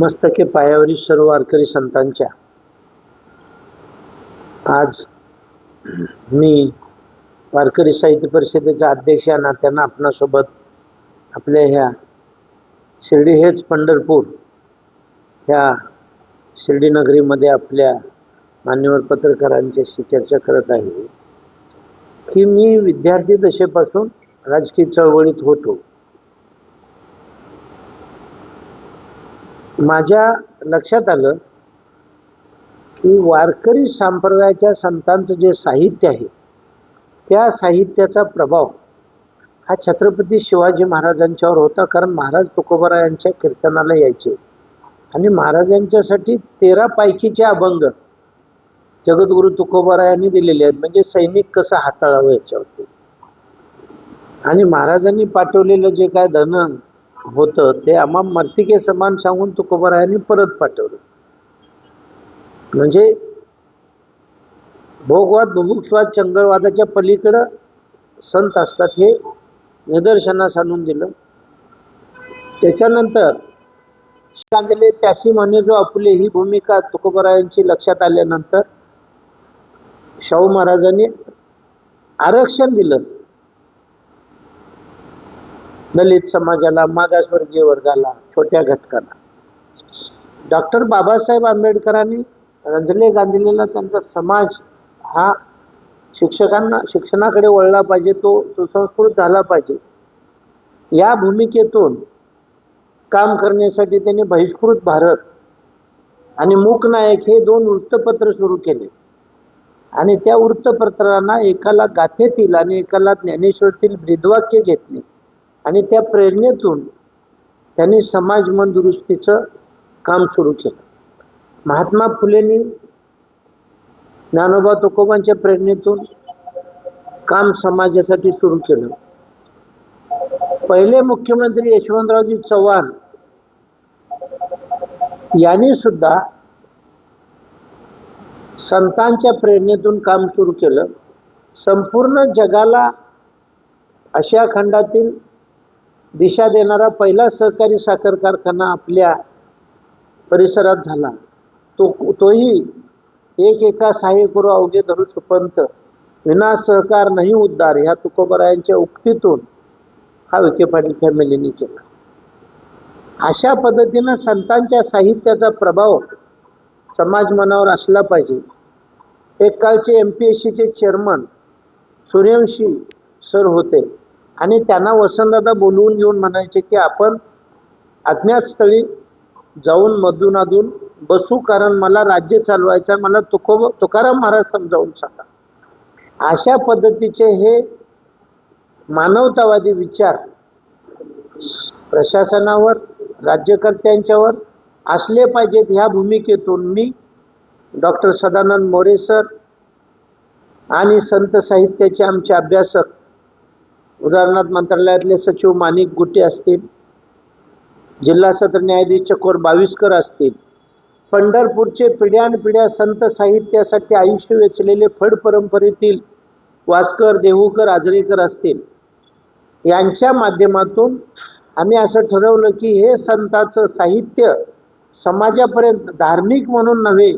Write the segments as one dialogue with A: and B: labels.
A: मस्तके पायावरील सर्व वारकरी संतांच्या. आज मी वारकरी साहित्य परिषदेचा अध्यक्ष या नात्यानं आपणासोबत आपल्या ह्या शिर्डी हेच पंढरपूर ह्या शिर्डी नगरीमध्ये आपल्या मान्यवर पत्रकारांच्याशी चर्चा करत आहे. की मी विद्यार्थी दशेपासून राजकीय चळवळीत होतो. माझ्या लक्षात आलं की वारकरी संप्रदायाच्या संतांचं जे साहित्य आहे त्या साहित्याचा प्रभाव हा छत्रपती शिवाजी महाराजांच्यावर होता कारण महाराज तुकोबारा यांच्या कीर्तनाला यायचे. आणि महाराजांच्यासाठी तेरा पायकीचे अभंग जगद्गुरु तुकोबारा यांनी दिलेले आहेत. म्हणजे सैनिक कसं हाताळावं याच्यावरती? आणि महाराजांनी पाठवलेलं जे काय धन होतं ते आम्हा मर्तिके समान सांगून तुकोबारायांनी परत पाठवलं. म्हणजे भोगवाद बुभुक्षवाद चंगळवादाच्या पलीकडं संत असतात हे निदर्शनास आणून दिलं. त्याच्यानंतर श्रद्धांजली त्यासी म्हणे जो आपली ही भूमिका तुकोबारायांची लक्षात आल्यानंतर शाहू महाराजांनी आरक्षण दिलं. दलित समाजाला मागासवर्गीय वर्गाला छोट्या घटकाला. डॉक्टर बाबासाहेब आंबेडकरांनी रंजले गांजलेला त्यांचा समाज हा शिक्षकांना शिक्षणाकडे वळला पाहिजे तो सुसंस्कृत झाला पाहिजे. या भूमिकेतून काम करण्यासाठी त्यांनी बहिष्कृत भारत आणि मूक नायक हे दोन वृत्तपत्र सुरू केले. आणि त्या वृत्तपत्रांना एकाला गाथेतील आणि एकाला ज्ञानेश्वरतील ब्रीदवाक्य घेतले. आणि त्या प्रेरणेतून त्यांनी समाज मन दुरुस्तीचं काम सुरू केलं. महात्मा फुलेंनी ज्ञानोबा तुकोबांच्या प्रेरणेतून काम समाजासाठी सुरू केलं. पहिले मुख्यमंत्री यशवंतरावजी चव्हाण यांनी सुद्धा संतांच्या प्रेरणेतून काम सुरू केलं. संपूर्ण जगाला आशिया खंडातील दिशा देणारा पहिला सहकारी साखर कारखाना आपल्या परिसरात झाला. तो तोही एक एका सहाय्य करू अवघे धरू सुपंत विना सहकार नाही उद्धार ह्या तुकोबरायांच्या उक्तीतून हा विखे पाटील फॅमिलीने केला. अशा पद्धतीनं संतांच्या साहित्याचा प्रभाव समाज मनावर असला पाहिजे. एक कालचे एम पी एस सीचे चेअरमन सूर्यवंशी सर होते. आणि त्यांना वसंतदादा बोलवून घेऊन म्हणायचे की आपण अज्ञात स्थळी जाऊन मधून अधून बसू कारण मला राज्य चालवायचं आहे मला तुको तुकाराम महाराज समजावून सांगा. अशा पद्धतीचे हे मानवतावादी विचार प्रशासनावर राज्यकर्त्यांच्यावर असले पाहिजेत ह्या भूमिकेतून मी डॉक्टर सदानंद मोरे सर आणि संत साहित्याचे आमचे अभ्यासक उदाहरणार्थ मंत्रालयातले सचिव माणिक गुटे असतील जिल्हा सत्र न्यायाधीश चकोर बावीसकर असतील पंढरपूरचे पिढ्यानपिढ्या संत साहित्यासाठी आयुष्य वेचलेले फड परंपरेतील वास्कर देहूकर आजरेकर असतील. यांच्या माध्यमातून आम्ही असं ठरवलं की हे संताचं साहित्य समाजापर्यंत धार्मिक म्हणून नव्हे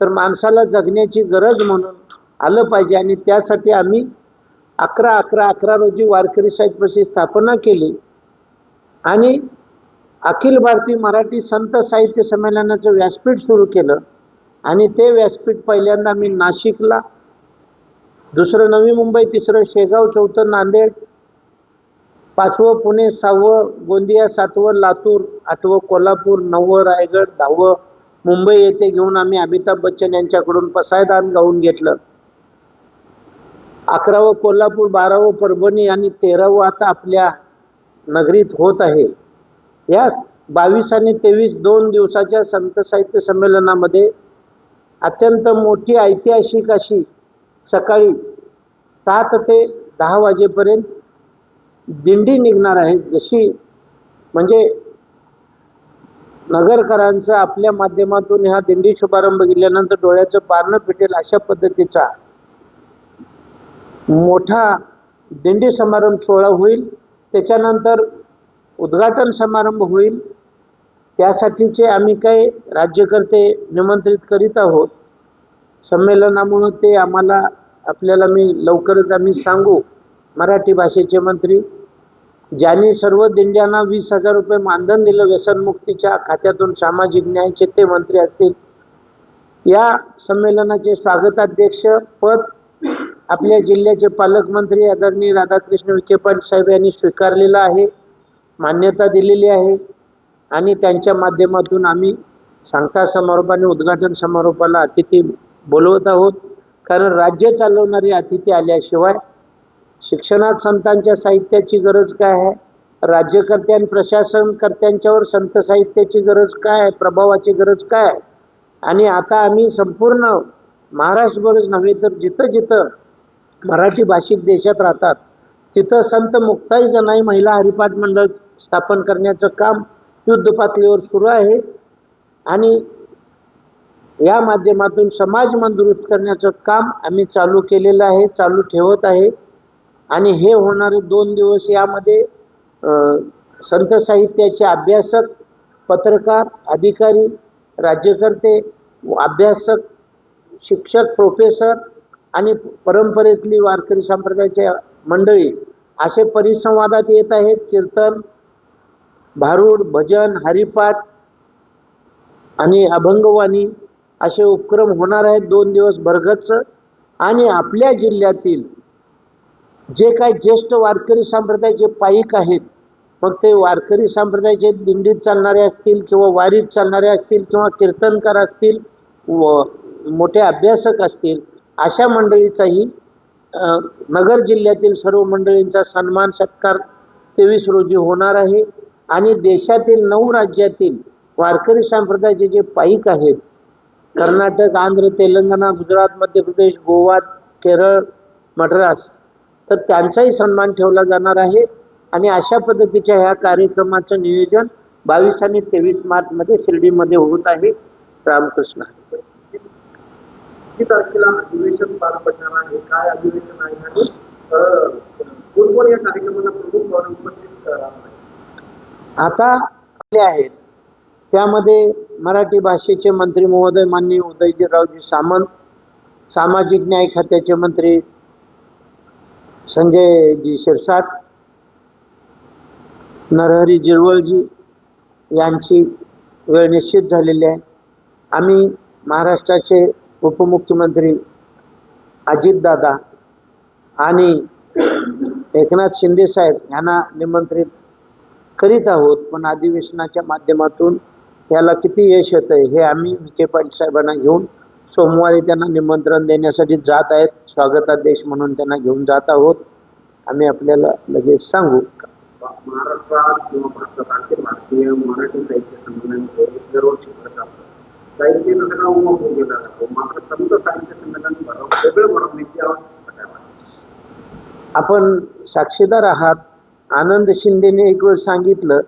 A: तर माणसाला जगण्याची गरज म्हणून आलं पाहिजे आणि त्यासाठी आम्ही अकरा अकरा अकरा रोजी वारकरी साहित्याची स्थापना केली. आणि अखिल भारतीय मराठी संत साहित्य संमेलनाचं व्यासपीठ सुरू केलं. आणि ते व्यासपीठ पहिल्यांदा मी नाशिकला दुसरं नवी मुंबई तिसरं शेगाव चौथं नांदेड पाचवं पुणे सहावं गोंदिया सातवं लातूर आठवं कोल्हापूर नववं रायगड दहावं मुंबई येथे घेऊन आम्ही अमिताभ बच्चन यांच्याकडून पसायदान गाऊन घेतलं. अकरावं कोल्हापूर बारावं परभणी आणि तेरावं आता आपल्या नगरीत होत आहे. या बावीस आणि तेवीस दोन दिवसाच्या संत साहित्य संमेलनामध्ये अत्यंत मोठी ऐतिहासिक अशी सकाळी सात ते दहा वाजेपर्यंत दिंडी निघणार आहे. जशी म्हणजे नगरकरांचा आपल्या माध्यमातून ह्या दिंडी शुभारंभ केल्यानंतर डोळ्याचं पारणं फिटेल अशा पद्धतीचा मोठा दिंडी समारंभ सोहळा होईल. त्याच्यानंतर उद्घाटन समारंभ होईल. त्यासाठीचे आम्ही काही राज्यकर्ते निमंत्रित करीत आहोत. संमेलनामुळं ते आम्हाला आपल्याला मी लवकरच आम्ही सांगू. मराठी भाषेचे मंत्री ज्यांनी सर्व दिंड्यांना वीस हजार रुपये मानधन दिलं व्यसनमुक्तीच्या खात्यातून सामाजिक न्यायाचे ते मंत्री असतील. या संमेलनाचे स्वागताध्यक्ष पद आपल्या जिल्ह्याचे पालकमंत्री आदरणीय राधाकृष्ण विखे पाटील साहेब यांनी स्वीकारलेलं आहे मान्यता दिलेली आहे. आणि त्यांच्या माध्यमातून आम्ही सांगता समारोप आणि उद्घाटन समारोपाला अतिथी बोलवत आहोत. कारण राज्य चालवणारे अतिथी आल्याशिवाय शिक्षणात संतांच्या साहित्याची गरज काय आहे? राज्यकर्त्या आणि प्रशासनकर्त्यांच्यावर संत साहित्याची गरज काय आहे? प्रभावाची गरज काय आहे? आणि आता आम्ही संपूर्ण महाराष्ट्रभरच नव्हे तर जिथं जिथं मराठी भाषिक देशात राहतात. तिथं संत मुक्ताई जनाई महिला हरिपाठ मंडळ स्थापन करण्याचं काम युद्ध पातळीवर सुरू आहे. आणि या माध्यमातून समाज मन दुरुस्त करण्याचं काम आम्ही चालू केलेलं आहे चालू ठेवत आहे. आणि हे होणारे दोन दिवस यामध्ये संत साहित्याचे अभ्यासक पत्रकार अधिकारी राज्यकर्ते अभ्यासक शिक्षक प्रोफेसर आणि परंपरेतली वारकरी संप्रदायाचे मंडळी असे परिसंवादात येत आहेत. कीर्तन भारूड भजन हरिपाठ आणि अभंगवाणी असे उपक्रम होणार आहेत. दोन दिवस भरगच्च आणि आपल्या जिल्ह्यातील जे काही ज्येष्ठ वारकरी संप्रदायाचे पाईक आहेत मग ते वारकरी संप्रदायाचे दिंडीत चालणारे असतील किंवा वारीत चालणारे असतील किंवा कीर्तनकार असतील व मोठे अभ्यासक असतील अशा मंडळीचाही नगर जिल्ह्यातील सर्व मंडळींचा सन्मान सत्कार तेवीस रोजी होणार आहे. आणि देशातील नऊ राज्यातील वारकरी संप्रदायाचे जे पाईक आहेत कर्नाटक आंध्र तेलंगणा गुजरात मध्य प्रदेश गोवा केरळ मद्रास तर त्यांचाही सन्मान ठेवला जाणार आहे. आणि अशा पद्धतीच्या ह्या कार्यक्रमाचं नियोजन बावीस आणि तेवीस मार्चमध्ये शिर्डीमध्ये होत आहे. रामकृष्ण
B: किती तारखेला अधिवेशन पार पडणार आहे? काय अधिवेशन आहे? आणि अं, कोण कोण या कार्यक्रमाला प्रमुख म्हणून उपस्थित राहणार
A: आता आले आहेत. त्यामध्ये मराठी भाषेचे मंत्री महोदय माननीय उदयजीरावजी सामंत सामाजिक न्याय खात्याचे मंत्री संजयजी शिरसाट नरहरी जिरवळजी यांची वेळ निश्चित झालेली आहे. आम्ही महाराष्ट्राचे उपमुख्यमंत्री अजितदादा आणि एकनाथ शिंदे साहेब यांना निमंत्रित करीत आहोत. पण अधिवेशनाच्या माध्यमातून याला किती यश येतं हे आम्ही विखे पाटील साहेबांना घेऊन सोमवारी त्यांना निमंत्रण देण्यासाठी जात आहेत. स्वागताध्यक्ष म्हणून त्यांना घेऊन जात आहोत. आम्ही आपल्याला लगेच सांगू
B: महाराष्ट्रात किंवा भारतात आणखी भारतीय मराठी साहित्य संमेलन दरवर्षी करत असतात साहित्य गेला जातो मात्र संत साहित्य वेगळं भरवण्याची आवश्यकता
A: आपण साक्षीदार आहात. आनंद शिंदेने एक वेळ सांगितलं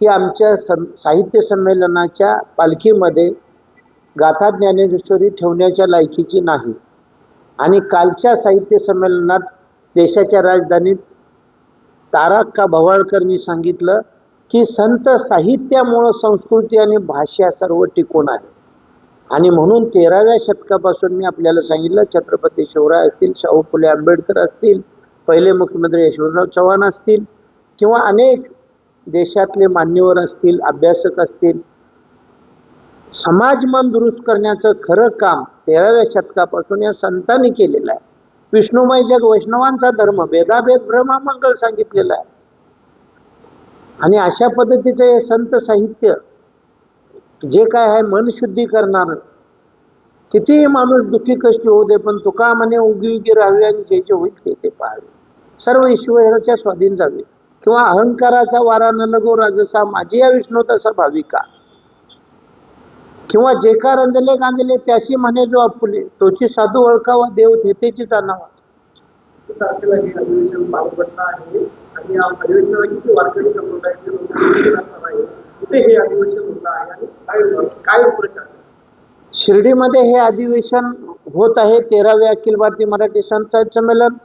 A: की आमच्या सं साहित्य संमेलनाच्या पालखीमध्ये गाथा ज्ञानेश्वरी ठेवण्याच्या लायकीची नाही. आणि कालच्या साहित्य संमेलनात देशाच्या राजधानीत तारक्का भवाळकरनी सांगितलं की संत साहित्यामुळं संस्कृती आणि भाषा सर्व टिकून आहे. आणि म्हणून तेराव्या शतकापासून मी आपल्याला सांगितलं छत्रपती शिवराय असतील शाहू फुले आंबेडकर असतील पहिले मुख्यमंत्री यशवंतराव चव्हाण असतील किंवा अनेक देशातले मान्यवर असतील अभ्यासक असतील. समाज मन दुरुस्त करण्याचं खरं काम तेराव्या शतकापासून या संतांनी केलेलं आहे. विष्णुमय जग वैष्णवांचा धर्म भेदाभेद भ्रमा मंगळ सांगितलेला आहे. आणि अशा पद्धतीचं हे संत साहित्य जे काय आहे मन शुद्धी करणार. कितीही माणूस दुःखी कष्टी होऊ दे पण तुका म्हणे उगी उगी राहावी आणि जे जे होईल ते ते पाहावे सर्व ईश्वराच्या स्वाधीन जावे. किंवा अहंकाराचा वारा न लगो राजसा माझी या विष्णू तसा भाविका. किंवा जे का रंजले गांजले त्याशी म्हणे जो आपुले तोची साधू ओळखावा देव तेथेची जाणावा.
B: आणि काय प्रचार
A: शिर्डीमध्ये हे अधिवेशन होत आहे तेरावे अखिल भारतीय मराठी संत साहित्य संमेलन.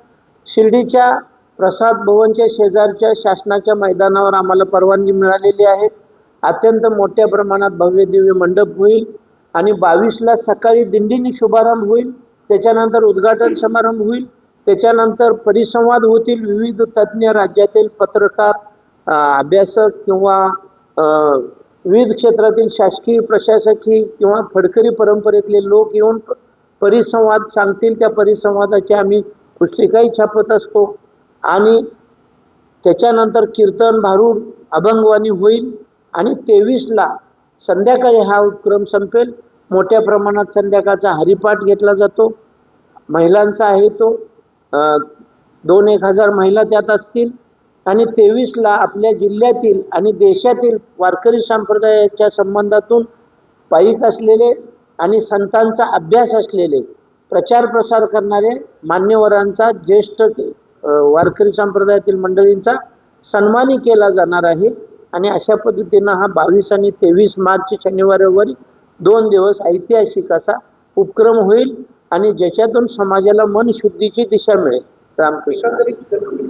A: शिर्डीच्या प्रसाद भवनच्या शेजारच्या शासनाच्या मैदानावर आम्हाला परवानगी मिळालेली आहे. अत्यंत मोठ्या प्रमाणात भव्य दिव्य मंडप होईल आणि बावीसला सकाळी दिंडीने शुभारंभ होईल. त्याच्यानंतर उद्घाटन समारंभ होईल. त्याच्यानंतर परिसंवाद होतील. विविध तज्ज्ञ राज्यातील पत्रकार अभ्यासक किंवा विविध क्षेत्रातील शासकीय प्रशासकीय किंवा फडकरी परंपरेतले लोक येऊन प- परिसंवाद सांगतील. त्या परिसंवादाची आम्ही पुस्तिकाही छापत असतो. आणि त्याच्यानंतर कीर्तन भारूड अभंगवाणी होईल. आणि तेवीसला संध्याकाळी हा उपक्रम संपेल. मोठ्या प्रमाणात संध्याकाळचा हरिपाठ घेतला जातो. महिलांचा आहे तो. दोन एक हजार महिला त्यात असतील. आणि तेवीसला आपल्या जिल्ह्यातील आणि देशातील वारकरी संप्रदायाच्या संबंधातून पायिक असलेले आणि संतांचा अभ्यास असलेले प्रचार प्रसार करणारे मान्यवरांचा ज्येष्ठ वारकरी संप्रदायातील मंडळींचा सन्मानही केला जाणार आहे. आणि अशा पद्धतीनं हा बावीस आणि तेवीस मार्च शनिवार रविवारी दोन दिवस ऐतिहासिक असा उपक्रम होईल आणि ज्याच्यातून समाजाला मन शुद्धीची दिशा मिळेल. रामकृष्ण.